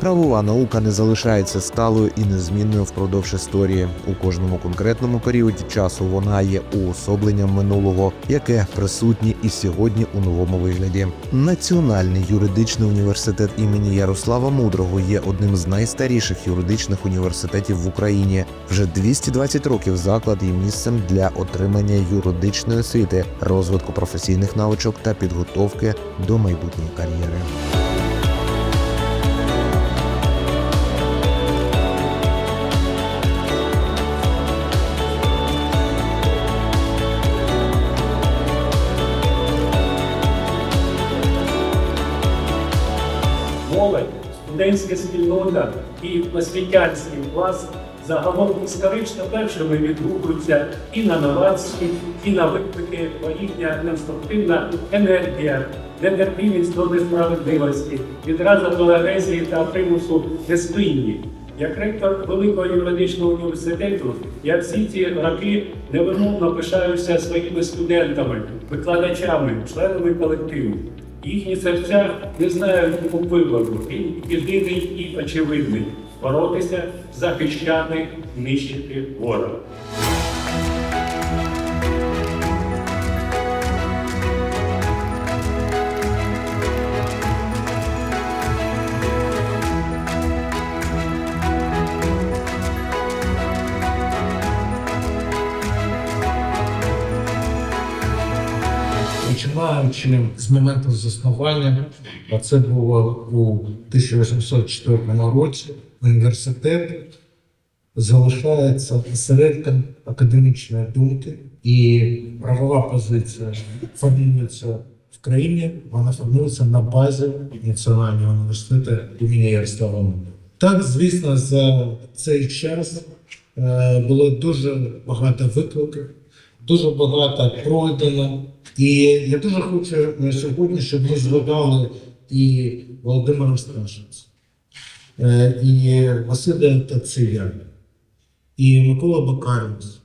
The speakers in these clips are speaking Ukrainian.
Правова наука не залишається сталою і незмінною впродовж історії. У кожному конкретному періоді часу вона є уособленням минулого, яке присутнє і сьогодні у новому вигляді. Національний юридичний університет імені Ярослава Мудрого є одним з найстаріших юридичних університетів в Україні. Вже 220 років заклад є місцем для отримання юридичної освіти, розвитку професійних навичок та підготовки до майбутньої кар'єри. Молодь, студентська спільнота і освітянський клас загалом історично першими відгукуються і на новації, і на виклики, бо їхня конструктивна енергія, нетерпімість до несправедливості, відразу до агресії та примусу неспинні. Як ректор Великого юридичного університету, я всі ці роки невимовно пишаюся своїми студентами, викладачами, членами колективу. Їхні серця не знають вибору. Він єдиний і очевидний боротися, захищати, нищити ворога. Починаючи з моменту заснування, а це було у 1804 році, університет залишається осередком академічної думки і правова позиція формується в країні, вона формується на базі Національного університету імені Ярослава Мудрого. Так, звісно, за цей час е, було дуже багато викликів, дуже багато пройдено. І я дуже хочу е, сьогодні, щоб ми згадали і Володимира Сташенця, е, і Василя Тація, і Микола Бакарівець,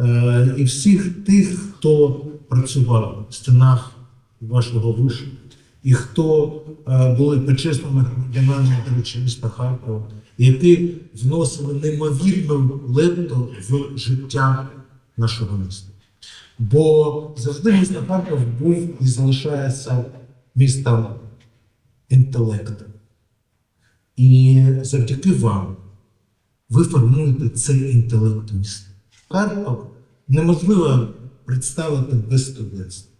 е, і всіх тих, хто працював в стінах вашого вишу, і хто були почесними громадянами речі, міста Харкова, які вносили неймовірну лепту в життя нашого міста. Бо завжди місто Харків був і залишається містом інтелекту. І завдяки вам ви формуєте цей інтелект міста. Харків неможливо представити без студентства.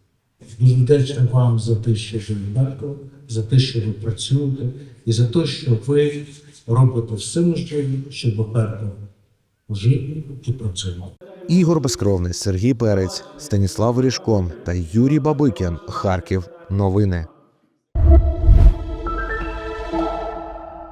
Дуже вдячний вам за те, що ви в за те, що ви працюєте, і за те, що ви робите все можливе, щоб Харків жив і працював. Ігор Безкровний, Сергій Перець, Станіслав Ріжко та Юрій Бабикін. Харків. Новини.